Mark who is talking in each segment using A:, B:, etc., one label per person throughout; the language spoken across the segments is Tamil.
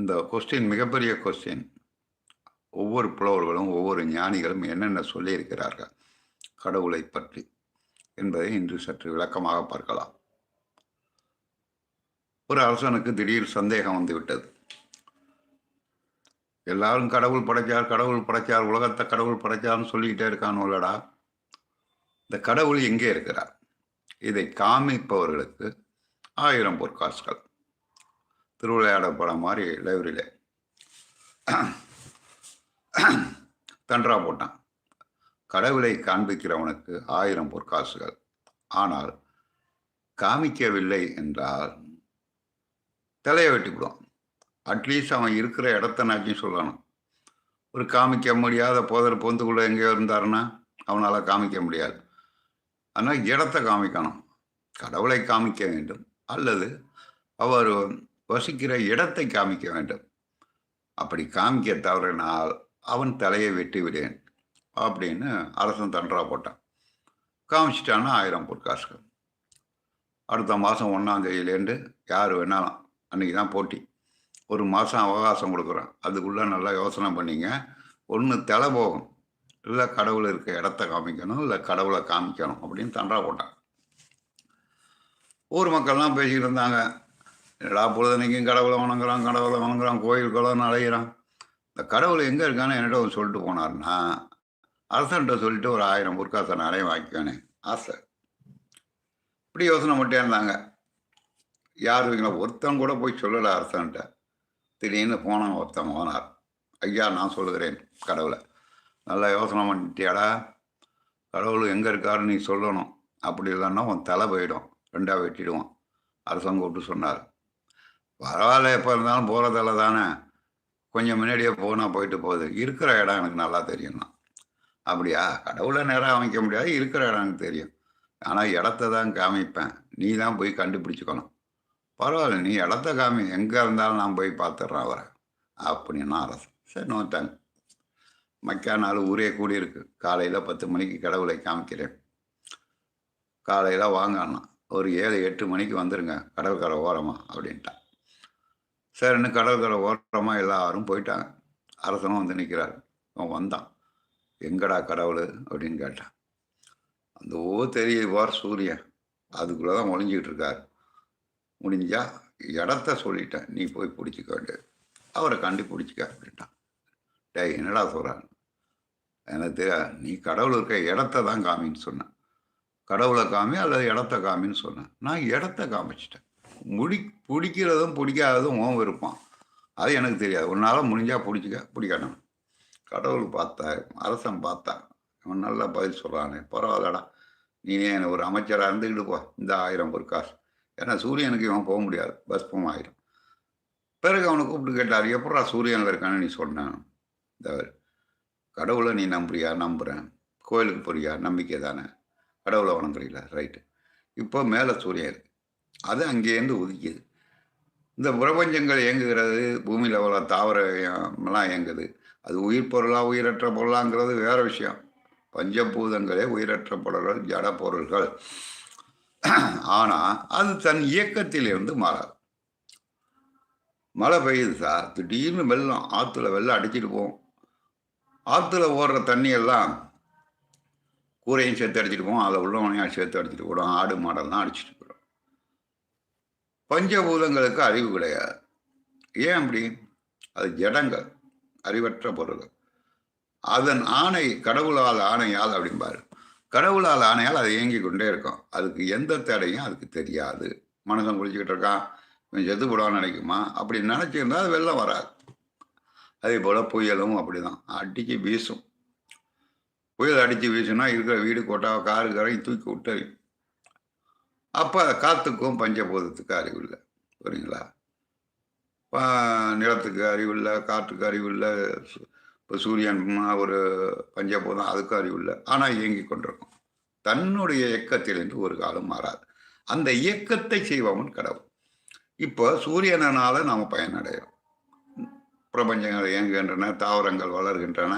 A: இந்த கொஸ்டின் மிகப்பெரிய கொஸ்டின் ஒவ்வொரு புலவர்களும் ஒவ்வொரு ஞானிகளும் என்னென்ன சொல்லியிருக்கிறார்கள் கடவுளை பற்றி என்பதை இன்று சற்று விளக்கமாக பார்க்கலாம் ஒரு அரசனுக்கு திடீர் சந்தேகம் வந்துவிட்டது எல்லாரும் கடவுள் படைச்சார் கடவுள் படைச்சார் உலகத்தை கடவுள் படைச்சார்னு சொல்லிக்கிட்டே இருக்கான் உள்ளடா இந்த கடவுள் எங்கே இருக்கிறார் இதை காமிப்பவர்களுக்கு ஆயிரம் பொற்காசுகள் திருவிளையாட படம் மாதிரி லைப்ரரியில் தன்றா போட்டான் கடவுளை காண்பிக்கிறவனுக்கு ஆயிரம் பொற்காசுகள் ஆனால் காமிக்கவில்லை என்றால் தலையை வெட்டிவிடுவான் அட்லீஸ்ட் அவன் இருக்கிற இடத்தனாச்சும் சொல்லணும் ஒரு காமிக்க முடியாத போதர் பொந்துக்குள்ளே எங்கேயோ இருந்தாருன்னா அவனால் காமிக்க முடியாது ஆனால் இடத்த காமிக்கணும் கடவுளை காமிக்க வேண்டும் அல்லது அவர் வசிக்கிற இடத்தை காமிக்க வேண்டும் அப்படி காமிக்க தவறினால் அவன் தலையை வெட்டி விடேன் அப்படின்னு அரசன் தண்டரா போட்டான் காமிச்சிட்டான்னா ஆயிரம் பொற்காசுகள் அடுத்த மாதம் ஒன்றாம் தேதியிலேருந்து யார் வேணாலும் அன்றைக்கி தான் போட்டி ஒரு மாதம் அவகாசம் கொடுக்குறான் அதுக்குள்ளே நல்லா யோசனை பண்ணிங்க ஒன்று தலை போகும் இல்லை கடவுள் இருக்க இடத்த காமிக்கணும் இல்லை கடவுளை காமிக்கணும் அப்படின்னு தண்டரா போட்டான் ஊர் மக்கள்லாம் பேசிக்கிட்டு இருந்தாங்க என்னடா பொழுதனைக்கும் கடவுளை வணங்குறான் கடவுளை வணங்குறான் கோயில் குளம்னு அலைகிறான் இந்த கடவுள் எங்கே இருக்கான்னு என்னிடம் சொல்லிட்டு போனார்னா அரசன்கிட்ட சொல்லிட்டு ஒரு ஆயிரம் பொற்காசை நிறைய வாங்கிக்கானே ஆசை இப்படி யோசனை மட்டும் இருந்தாங்க யார் இவங்கள ஒருத்தன் கூட போய் சொல்லலை அரசன்கிட்ட திடீர்னு போனான் ஒருத்தன் போனார் ஐயா நான் சொல்லுகிறேன் கடவுளை நல்லா யோசனை பண்ணிட்டியாடா கடவுள் எங்கே இருக்காருன்னு நீ சொல்லணும் அப்படி இல்லைன்னா உன் தலை போயிடும் ரெண்டாக வெட்டிடுவான் அரசன் கூப்பிட்டு சொன்னார் பரவாயில்ல எப்போ இருந்தாலும் போகிறதால தானே கொஞ்சம் முன்னாடியே போனால் போயிட்டு போகுது இருக்கிற இடம் எனக்கு நல்லா தெரியணும் அப்படியா கடவுளை நேராக அமைக்க முடியாது இருக்கிற இடம் எனக்கு தெரியும் ஆனால் இடத்த தான் காமிப்பேன் நீ தான் போய் கண்டுபிடிச்சிக்கணும் பரவாயில்ல நீ இடத்த காமி எங்கே இருந்தாலும் நான் போய் பார்த்துட்றேன் அவரை அப்படின்னா அரசு சரி நோட்டாங்க மக்கா நாள் ஊரே கூடி இருக்கு காலையில் பத்து மணிக்கு கடவுளை காமிக்கிறேன் காலையில் வாங்கண்ணா ஒரு ஏழு எட்டு மணிக்கு வந்துருங்க கடை ஓரமா அப்படின்ட்டான் சரின்னு கடற்கரை ஓரமாக எல்லாரும் போயிட்டாங்க அரசனும் வந்து நிற்கிறார் அவன் வந்தான் எங்கடா கடவுள் அப்படின்னு கேட்டான் அந்த ஓ தெரியுவார் சூரியன் அதுக்குள்ளே தான் ஒழிஞ்சிக்கிட்டு இருக்கார் முடிஞ்சா இடத்த சொல்லிட்டேன் நீ போய் பிடிச்சிக்க வேண்டியது அவரை கண்டி பிடிச்சிக்க அப்படின்ட்டான் டே என்னடா சொல்கிறான் எனக்கு நீ கடவுள் இருக்க இடத்த தான் காமின்னு சொன்னேன் கடவுளை காமி அல்லது இடத்த காமின்னு சொன்னேன் நான் இடத்த காமிச்சிட்டேன் முடி பிடிக்கிறதும் பிடிக்காததும் ஓம் இருப்பான் அது எனக்கு தெரியாது உன்னால் முடிஞ்சால் பிடிச்சிக்க பிடிக்கணும் கடவுள் பார்த்தா அரசன் பார்த்தா அவன் நல்லா பதில் சொல்கிறானே பரவாயில்லடா நீனே என்னை ஒரு அமைச்சராக இருந்துக்கிட்டு போ இந்த ஆயிரம் ஒரு காசு ஏன்னா சூரியனுக்கு இவன் போக முடியாது பஸ் போம் ஆயிரும் பிறகு அவனை கூப்பிட்டு கேட்டார் எப்படா சூரியனில் இருக்கான்னு நீ சொன்னான் தவறு கடவுளை நீ நம்புறியா நம்புகிறேன் கோயிலுக்கு போறியா நம்பிக்கை தானே கடவுளை வணங்குறீங்களா ரைட்டு இப்போ மேலே சூரியன் இருக்கு அது அங்கேருந்து ஒதுக்கியது இந்த பிரபஞ்சங்கள் இயங்குகிறது பூமியில் உள்ள தாவரம்லாம் இயங்குது அது உயிர் பொருளாக உயிரற்ற பொருளாங்கிறது வேறு விஷயம் பஞ்சபூதங்களே உயிரற்ற பொருள்கள் ஜட பொருள்கள் ஆனால் அது தன் இயக்கத்திலிருந்து மாறாது மழை பெய்யுது சார் திடீர்னு வெள்ளம் ஆற்றுல வெள்ளம் அடிச்சிட்டு போவோம் ஆற்றுல ஓடுற தண்ணியெல்லாம் கூரையும் சேர்த்து அடிச்சிட்டு போவோம் அதில் உள்ளவனையும் சேர்த்து அடிச்சிட்டு போடுவோம் ஆடு மாடெல்லாம் அடிச்சிட்டு பஞ்சபூதங்களுக்கு அறிவு கிடையாது ஏன் அப்படி அது ஜடங்கள் அறிவற்ற பொருள் அதன் ஆணை கடவுளால் ஆணையால் அப்படிம்பாரு கடவுளால் ஆணையால் அதை இயங்கி கொண்டே இருக்கும் அதுக்கு எந்த தடையும் அதுக்கு தெரியாது மனசன் குளிச்சுக்கிட்டு இருக்கான் இவன் செத்து போடான்னு நினைக்குமா அப்படி நினச்சிருந்தா அது வெள்ளம் வராது அதே போல் புயலும் அப்படி தான் அடித்து வீசும் புயல் அடித்து வீசுனா இருக்கிற வீடு கொட்டா காரு கரையும் தூக்கி விட்டு அப்போ காற்றுக்கும் பஞ்சபூதத்துக்கு அறிவு இல்லை சரிங்களா நிலத்துக்கு அறிவு இல்லை காற்றுக்கு அறிவு இல்லை இப்போ சூரியன் ஒரு பஞ்சபூதம் அதுக்கும் அறிவு இல்லை ஆனால் இயங்கி கொண்டிருக்கும் தன்னுடைய இயக்கத்திலிருந்து ஒரு காலம் மாறாது அந்த இயக்கத்தை செய்பவன் கடவுள் இப்போ சூரியனால் நாம் பயனடைகிறோம் பிரபஞ்சங்கள் இயங்குகின்றன தாவரங்கள் வளர்கின்றன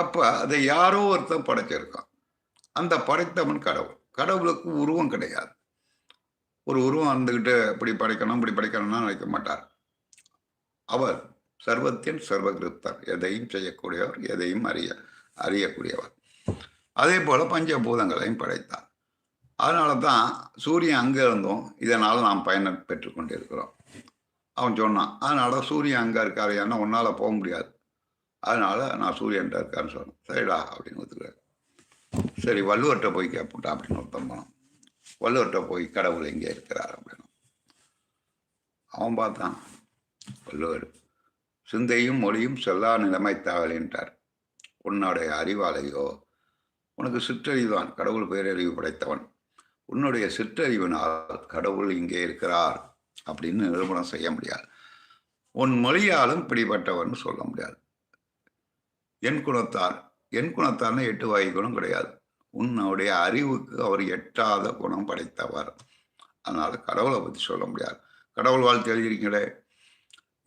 A: அப்போ அதை யாரோ ஒருத்தன் படைச்சிருக்கான் அந்த படைத்தவன் கடவுள் கடவுளுக்கு உருவம் கிடையாது ஒரு உருவம் இருந்துக்கிட்டு இப்படி படைக்கணும் இப்படி படைக்கணும்னா நினைக்க மாட்டார் அவர் சர்வத்தின் சர்வகிருப்தர் எதையும் செய்யக்கூடியவர் எதையும் அறிய அறியக்கூடியவர் அதே போல பஞ்சபூதங்களையும் படைத்தார் அதனால தான் சூரியன் அங்கே இருந்தும் இதனால் நாம் பயணம் பெற்றுக்கொண்டிருக்கிறோம் அவன் சொன்னான் அதனால சூரியன் அங்கே இருக்காரு ஏன்னா உன்னால் போக முடியாது அதனால் நான் சூரியன்ட்ட இருக்கான்னு சொன்னேன் சரிடா அப்படின்னு ஒத்துக்கிறேன் சரி வள்ளுவர்கிட்ட போய் கேட்போட்டா அப்படின்னு ஒருத்தம் போனான் வள்ளுவர்கிட்ட போய் கடவுள் எங்கே இருக்கிறார் அப்படின்னு அவன் பார்த்தான் வள்ளுவர் சிந்தையும் மொழியும் செல்லா நிலைமை தவலின்றார் உன்னுடைய அறிவாலையோ உனக்கு சிற்றறிவான் கடவுள் பேரறிவு படைத்தவன் உன்னுடைய சிற்றறிவினால் கடவுள் இங்கே இருக்கிறார் அப்படின்னு நிரூபணம் செய்ய முடியாது உன் மொழியாலும் பிடிபட்டவன் சொல்ல முடியாது என் குணத்தார் என் குணத்தான எட்டு வாய் குணம் கிடையாது உன்னுடைய அறிவுக்கு அவர் எட்டாத குணம் படைத்தவர் அதனால் கடவுளை பற்றி சொல்ல முடியாது கடவுள் வாழ்த்து எழுதிருக்கீங்களே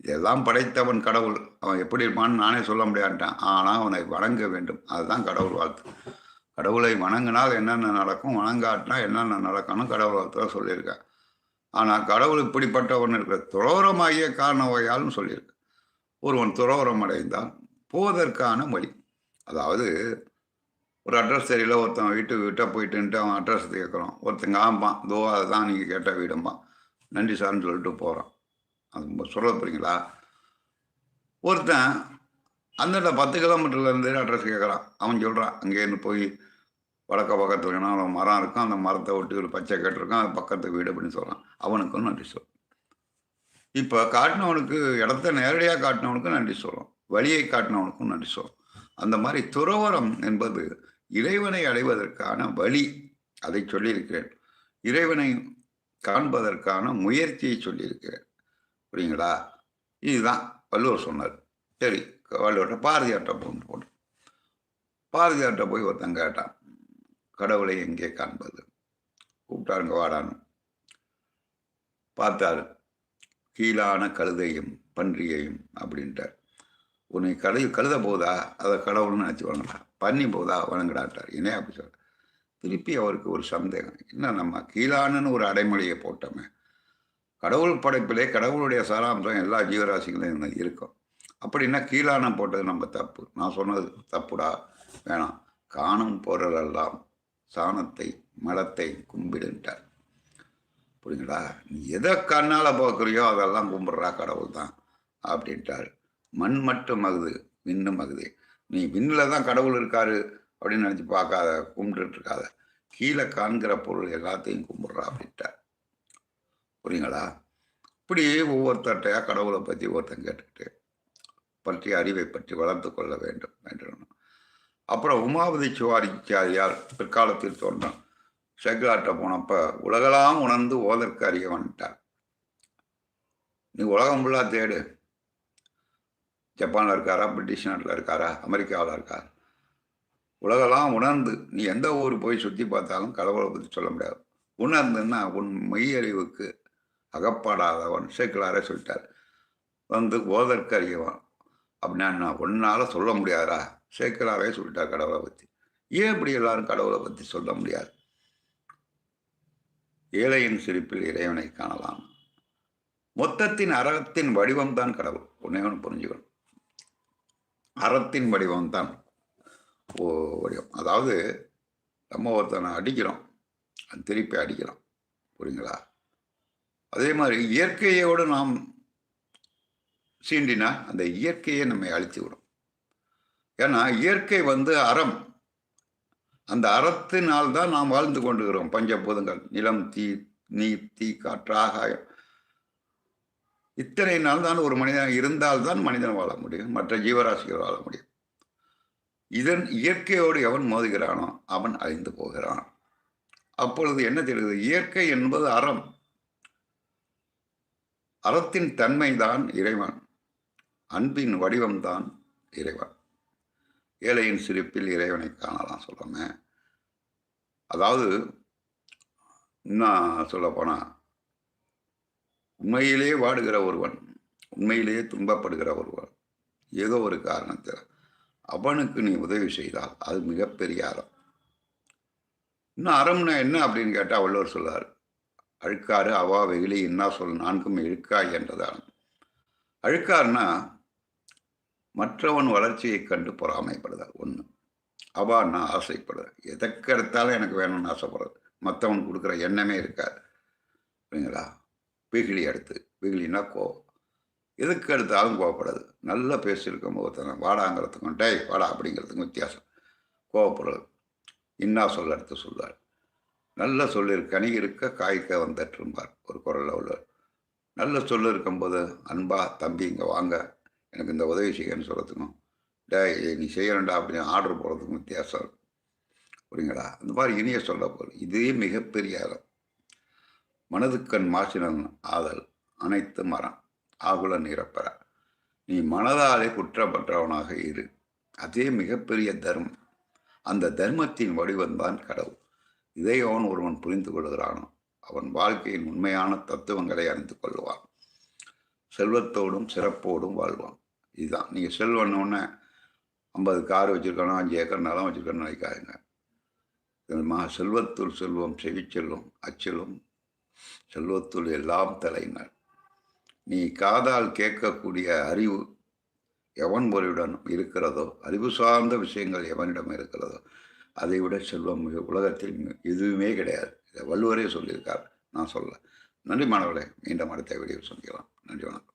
A: இதெல்லாம் படைத்தவன் கடவுள் அவன் எப்படி இருப்பான்னு நானே சொல்ல முடியாட்டான் ஆனால் அவனை வணங்க வேண்டும் அதுதான் கடவுள் வாழ்த்து கடவுளை வணங்கினால் என்னென்ன நடக்கும் வணங்காட்டினா என்னென்ன நடக்கணும் கடவுள் வாழ்த்து சொல்லியிருக்கேன் ஆனால் கடவுள் இப்படிப்பட்டவன் இருக்கிற துரோரமாகிய காரண வகையாலும் சொல்லியிருக்கேன் ஒருவன் துறவரம் அடைந்தான் போவதற்கான வழி அதாவது ஒரு அட்ரஸ் தெரியல ஒருத்தன் வீட்டு விட்டால் போயிட்டுன்ட்டு அவன் அட்ரஸ் கேட்குறான் ஒருத்தங்க ஆமாம் தோ அதை தான் நீங்கள் கேட்டால் வீடும்பா நன்றி சார்னு சொல்லிட்டு போகிறான் அது சொல்ல போகிறீங்களா ஒருத்தன் அந்த பத்து கிலோமீட்டர்லேருந்து அட்ரஸ் கேட்குறான் அவன் சொல்கிறான் அங்கேருந்து போய் வடக்க பக்கத்து வேணும் அவன் மரம் இருக்கும் அந்த மரத்தை விட்டு ஒரு பச்சை கேட்டிருக்கான் அது பக்கத்து வீடு அப்படின்னு சொல்கிறான் அவனுக்கும் நன்றி சொல் இப்போ காட்டினவனுக்கு இடத்த நேரடியாக காட்டினவனுக்கும் நன்றி சொல்கிறோம் வழியை காட்டினவனுக்கும் நன்றி சொல்கிறோம் அந்த மாதிரி துறவரம் என்பது இறைவனை அடைவதற்கான வழி அதை சொல்லியிருக்கிறேன் இறைவனை காண்பதற்கான முயற்சியை சொல்லியிருக்கிறேன் புரியுங்களா இதுதான் வள்ளுவர் சொன்னார் சரி வள்ளுவர்கிட்ட பாரதியார்கிட்ட போன்னு போனோம் பாரதியார்கிட்ட போய் ஒருத்தன் கேட்டான் கடவுளை எங்கே காண்பது கூப்பிட்டாருங்க வாடான்னு பார்த்தாரு கீழான கழுதையும் பன்றியையும் அப்படின்ட்டார் உன்னை கழு கழுத போதா அதை கடவுள்னு நினச்சி வணங்கடா பண்ணி போதா வணங்கடாட்டார் என்னையா அப்படி சொல்ல திருப்பி அவருக்கு ஒரு சந்தேகம் என்ன நம்ம கீழானுன்னு ஒரு அடைமொழியை போட்டோமே கடவுள் படைப்பிலே கடவுளுடைய சாராம்சம் எல்லா ஜீவராசிகளையும் இருக்கும் அப்படின்னா கீழானம் போட்டது நம்ம தப்பு நான் சொன்னது தப்புடா வேணாம் காணும் பொருளெல்லாம் சாணத்தை மலத்தை கும்பிடுன்ட்டார் புரியுங்களா நீ எதை கண்ணால் பார்க்குறியோ அதெல்லாம் கும்பிட்றா கடவுள் தான் அப்படின்ட்டார் மண் மட்டும் அகுது விண்ணும் அகுது நீ விண்ணில் தான் கடவுள் இருக்காரு அப்படின்னு நினச்சி பார்க்காத கும்பிட்டு இருக்காத கீழே காண்கிற பொருள் எல்லாத்தையும் கும்பிட்றா அப்படின்ட்டார் புரியுங்களா இப்படி ஒவ்வொருத்தட்டையா கடவுளை பற்றி ஒருத்தன் கேட்டுக்கிட்டு பற்றி அறிவை பற்றி வளர்த்து கொள்ள வேண்டும் வேண்டும் அப்புறம் உமாபதி சிவாரிச்சாரியார் பிற்காலத்தில் தோன்றும் செக்லாட்டை போனப்ப உலகெல்லாம் உணர்ந்து ஓதற்கு அறிய வந்துட்டார் நீ உலகம் ஃபுல்லாக தேடு ஜப்பானில் இருக்காரா பிரிட்டிஷ் நாட்டில் இருக்காரா அமெரிக்காவில் இருக்கார் உலகெல்லாம் உணர்ந்து நீ எந்த ஊர் போய் சுற்றி பார்த்தாலும் கடவுளை பற்றி சொல்ல முடியாது உணர்ந்துன்னா உன் மெய்யறிவுக்கு அகப்படாதவன் சேர்க்கலாரே சொல்லிட்டார் வந்து ஓதற்கு அறியவன் அப்படின்னா நான் ஒன்னால் சொல்ல முடியாதா சேக்கிலாரே சொல்லிட்டார் கடவுளை பற்றி ஏன் இப்படி எல்லாரும் கடவுளை பற்றி சொல்ல முடியாது ஏழையின் சிரிப்பில் இறைவனை காணலாம் மொத்தத்தின் அறத்தின் வடிவம்தான் கடவுள் உன்னை ஒன்று புரிஞ்சுக்கணும் அறத்தின் வடிவம் தான் ஓ வடிவம் அதாவது நம்ம ஒருத்தனை அடிக்கிறோம் திருப்பி அடிக்கிறோம் புரியுங்களா அதே மாதிரி இயற்கையோடு நாம் சீண்டினா அந்த இயற்கையை நம்மை அழித்து விடும் ஏன்னா இயற்கை வந்து அறம் அந்த அறத்தினால் தான் நாம் வாழ்ந்து கொண்டுகிறோம் பஞ்சபூதங்கள் நிலம் தீ நீர் தீ காற்று ஆகாயம் இத்தனை நாள் தான் ஒரு மனிதன் இருந்தால்தான் மனிதன் வாழ முடியும் மற்ற ஜீவராசிகள் வாழ முடியும் இதன் இயற்கையோடு எவன் மோதுகிறானோ அவன் அழிந்து போகிறான் அப்பொழுது என்ன தெரிகிறது இயற்கை என்பது அறம் அறத்தின் தன்மைதான் இறைவன் அன்பின் வடிவம்தான் இறைவன் ஏழையின் சிரிப்பில் இறைவனை காணலாம் சொல்கிறோமே அதாவது நான் சொல்ல போனால் உண்மையிலேயே வாடுகிற ஒருவன் உண்மையிலேயே துன்பப்படுகிற ஒருவன் ஏதோ ஒரு காரணத்தில் அவனுக்கு நீ உதவி செய்தால் அது மிகப்பெரிய அறம் இன்னும் அறம்னா என்ன அப்படின்னு கேட்டால் வள்ளுவர் சொல்லார் அழுக்காறு அவா வெயிலி என்ன சொல் நான்கும் இழுக்காய் என்றதான் அழுக்கார்னா மற்றவன் வளர்ச்சியை கண்டு பொறாமைப்படுதல் ஒன்று அவா நான் ஆசைப்படுறேன் எதற்கெடுத்தாலும் எனக்கு வேணும்னு ஆசைப்படுறது மற்றவன் கொடுக்குற எண்ணமே இருக்காது அப்படிங்களா வெகுளி அடுத்து வெகுளின்னா கோவம் எதுக்கு எடுத்தாலும் கோவப்படாது நல்லா பேசியிருக்கும் ஒருத்தனை வாடாங்கிறதுக்கும் டே வாடா அப்படிங்கிறதுக்கும் வித்தியாசம் கோவப்படுறது இன்னா சொல்ல எடுத்து சொல்வார் நல்லா சொல்லிரு கனி இருக்க காய்க்க வந்தட்டுரும்பார் ஒரு குரலில் உள்ளார் நல்ல சொல்ல இருக்கும்போது அன்பா தம்பி இங்கே வாங்க எனக்கு இந்த உதவி செய்யன்னு சொல்கிறதுக்கும் டே நீ செய்யணுண்டா அப்படின்னு ஆர்டர் போடுறதுக்கும் வித்தியாசம் இருக்கும் புரியுங்களா அந்த மாதிரி இனிய சொல்ல போகிறேன் இதே மிகப்பெரிய இடம் மனதுக்கண் மாசினன் ஆதல் அனைத்து மரம் ஆகுல நிரப்பற நீ மனதாலே குற்றப்பட்டவனாக இரு அதே மிகப்பெரிய தர்மம் அந்த தர்மத்தின் வடிவம்தான் கடவுள் இதை அவன் ஒருவன் புரிந்து கொள்கிறானோ அவன் வாழ்க்கையின் உண்மையான தத்துவங்களை அறிந்து கொள்வான் செல்வத்தோடும் சிறப்போடும் வாழ்வான் இதுதான் நீங்கள் செல்வன்னு ஐம்பது கார் வச்சுருக்கணும் அஞ்சு ஏக்கர் நிலம் வச்சுருக்கணும்னு நினைக்காதுங்க செல்வத்துள் செல்வம் செவிச்செல்வம் அச்செல்வம் செல்வத்துள் எல்லாம் தலைநாள் நீ காதால் கேட்கக்கூடிய அறிவு எவன் ஒருவிடம் இருக்கிறதோ அறிவு சார்ந்த விஷயங்கள் எவனிடம் இருக்கிறதோ அதை விட செல்வம் உலகத்தில் எதுவுமே கிடையாது இதை வள்ளுவரே சொல்லியிருக்கார் நான் சொல்ல நன்றி மாணவர்களே மீண்டும் அடுத்த வீடியோ சந்திக்கலாம் நன்றி வணக்கம்